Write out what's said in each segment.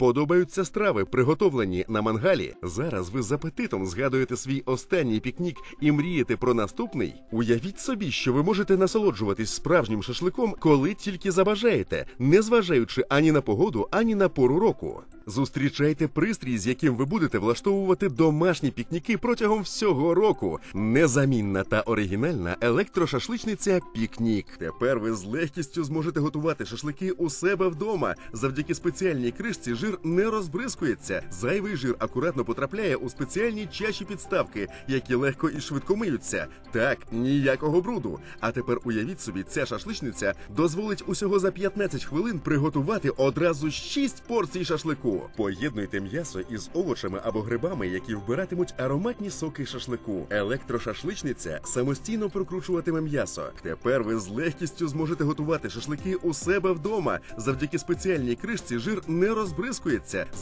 Подобаються страви, приготовлені на мангалі. Зараз ви з апетитом згадуєте свій останній пікнік і мрієте про наступний. Уявіть собі, що ви можете насолоджуватись справжнім шашликом, коли тільки забажаєте, не зважаючи ані на погоду, ані на пору року. Зустрічайте пристрій, з яким ви будете влаштовувати домашні пікніки протягом всього року. Незамінна та оригінальна електрошашличниця Пікнік. Тепер ви з легкістю зможете готувати шашлики у себе вдома. Завдяки спеціальній кришці жир не розбризкується. Зайвий жир акуратно потрапляє у спеціальні чаші підставки, які легко і швидко миються. Так, ніякого бруду. А тепер уявіть собі, ця шашличниця дозволить усього за 15 хвилин приготувати одразу 6 порцій шашлику. Поєднуйте м'ясо із овочами або грибами, які вбиратимуть ароматні соки шашлику. Електрошашличниця самостійно прокручуватиме м'ясо. Тепер ви з легкістю зможете готувати шашлики у себе вдома. Завдяки спеціальній кришці жир не розбризкується.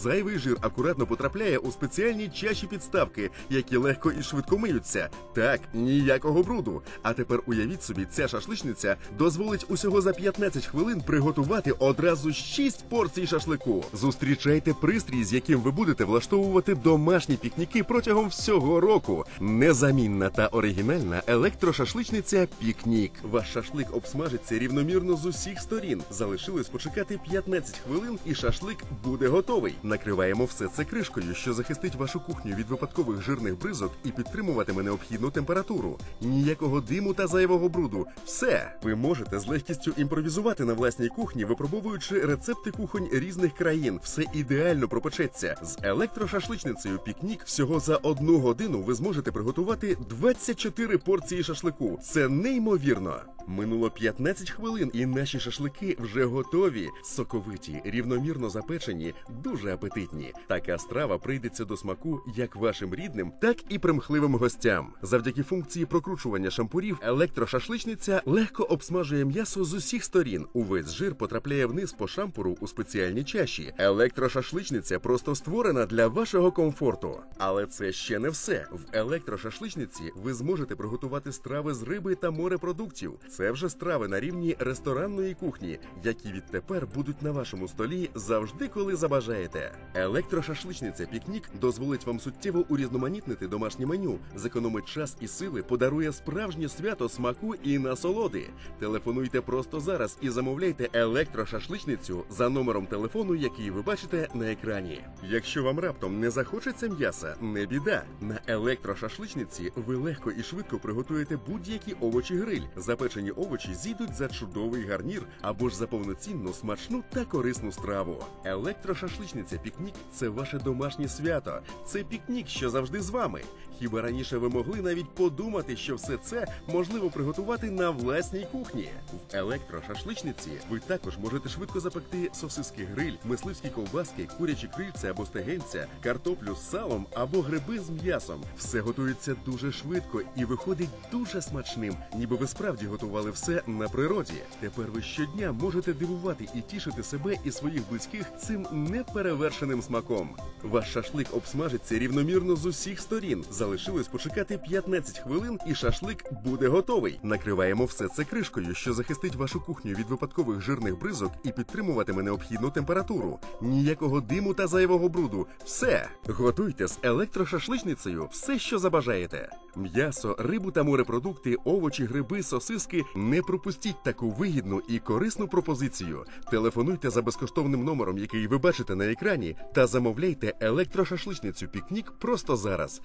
Зайвий жир акуратно потрапляє у спеціальні чаші підставки, які легко і швидко миються. Так, ніякого бруду. А тепер уявіть собі, ця шашличниця дозволить усього за 15 хвилин приготувати одразу 6 порцій шашлику. Зустрічайте пристрій, з яким ви будете влаштовувати домашні пікніки протягом всього року. Незамінна та оригінальна електрошашличниця Пікнік. Ваш шашлик обсмажиться рівномірно з усіх сторін. Залишилось почекати 15 хвилин, і шашлик буде готовий. Накриваємо все це кришкою, що захистить вашу кухню від випадкових жирних бризок і підтримуватиме необхідну температуру. Ніякого диму та зайвого бруду. Все ви можете з легкістю імпровізувати на власній кухні, випробовуючи рецепти кухонь різних країн. Все ідеально пропечеться. З електрошашличницею пікнік всього за одну годину ви зможете приготувати 24 порції шашлику. Це неймовірно. Минуло 15 хвилин, і наші шашлики вже готові. Соковиті, рівномірно запечені, дуже апетитні. Така страва прийдеться до смаку як вашим рідним, так і примхливим гостям. Завдяки функції прокручування шампурів, електрошашличниця легко обсмажує м'ясо з усіх сторін. Увесь жир потрапляє вниз по шампуру у спеціальні чаші. Електрошашличниця просто створена для вашого комфорту. Але це ще не все. В електрошашличниці ви зможете приготувати страви з риби та морепродуктів. Це вже страви на рівні ресторанної кухні, які відтепер будуть на вашому столі завжди, коли забажаєте. Електрошашличниця Пікнік дозволить вам суттєво урізноманітнити домашнє меню, зекономить час і сили, подарує справжнє свято смаку і насолоди. Телефонуйте просто зараз і замовляйте електрошашличницю за номером телефону, який ви бачите на екрані. Якщо вам раптом не захочеться м'яса, не біда. На електрошашличниці ви легко і швидко приготуєте будь-які овочі гриль. Запечені овочі зійдуть за чудовий гарнір або ж за повноцінну смачну та корисну страву. Електрошашличниця Пікнік це ваше домашнє свято. Це пікнік, що завжди з вами. Хіба раніше ви могли навіть подумати, що все це можливо приготувати на власній кухні? В електрошашличниці ви також можете швидко запекти сосиски гриль, мисливські ковбаски, курячі крильця або стегенця, картоплю з салом або гриби з м'ясом. Все готується дуже швидко і виходить дуже смачним, ніби ви справді готували все на природі. Тепер ви щодня можете дивувати і тішити себе і своїх близьких цим неперевершеним смаком. Ваш шашлик обсмажиться рівномірно з усіх сторін. Залишилось почекати 15 хвилин, і шашлик буде готовий. Накриваємо все це кришкою, що захистить вашу кухню від випадкових жирних бризок і підтримуватиме необхідну температуру. Ніякого диму та зайвого бруду. Все готуйте з електрошашличницею все, що забажаєте. М'ясо, рибу та морепродукти, овочі, гриби, сосиски. Не пропустіть таку вигідну і корисну пропозицію. Телефонуйте за безкоштовним номером, який ви бачите на екрані, та замовляйте електрошашличницю пікнік просто зараз.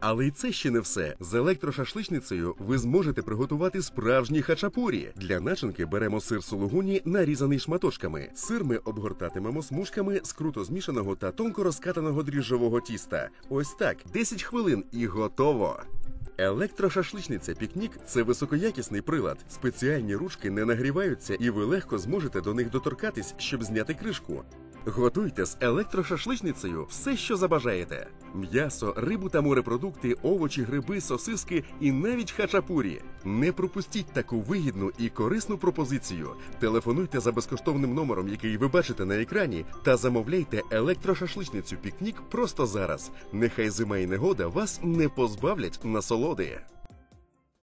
Але й це ще не все. З електрошашличницею ви зможете приготувати справжні хачапурі. Для начинки беремо сир сулугуні, нарізаний шматочками. Сир ми обгортатимемо смужками з круто змішаного та тонко розкатаного дріжджового тіста. Ось так, 10 хвилин і готово. Електрошашличниця Пікнік це високоякісний прилад. Спеціальні ручки не нагріваються, і ви легко зможете до них доторкатись, щоб зняти кришку. Готуйте з електрошашличницею все, що забажаєте: м'ясо, рибу та морепродукти, овочі, гриби, сосиски і навіть хачапурі. Не пропустіть таку вигідну і корисну пропозицію. Телефонуйте за безкоштовним номером, який ви бачите на екрані, та замовляйте електрошашличницю пікнік просто зараз. Нехай зима і негода вас не позбавлять насолоди.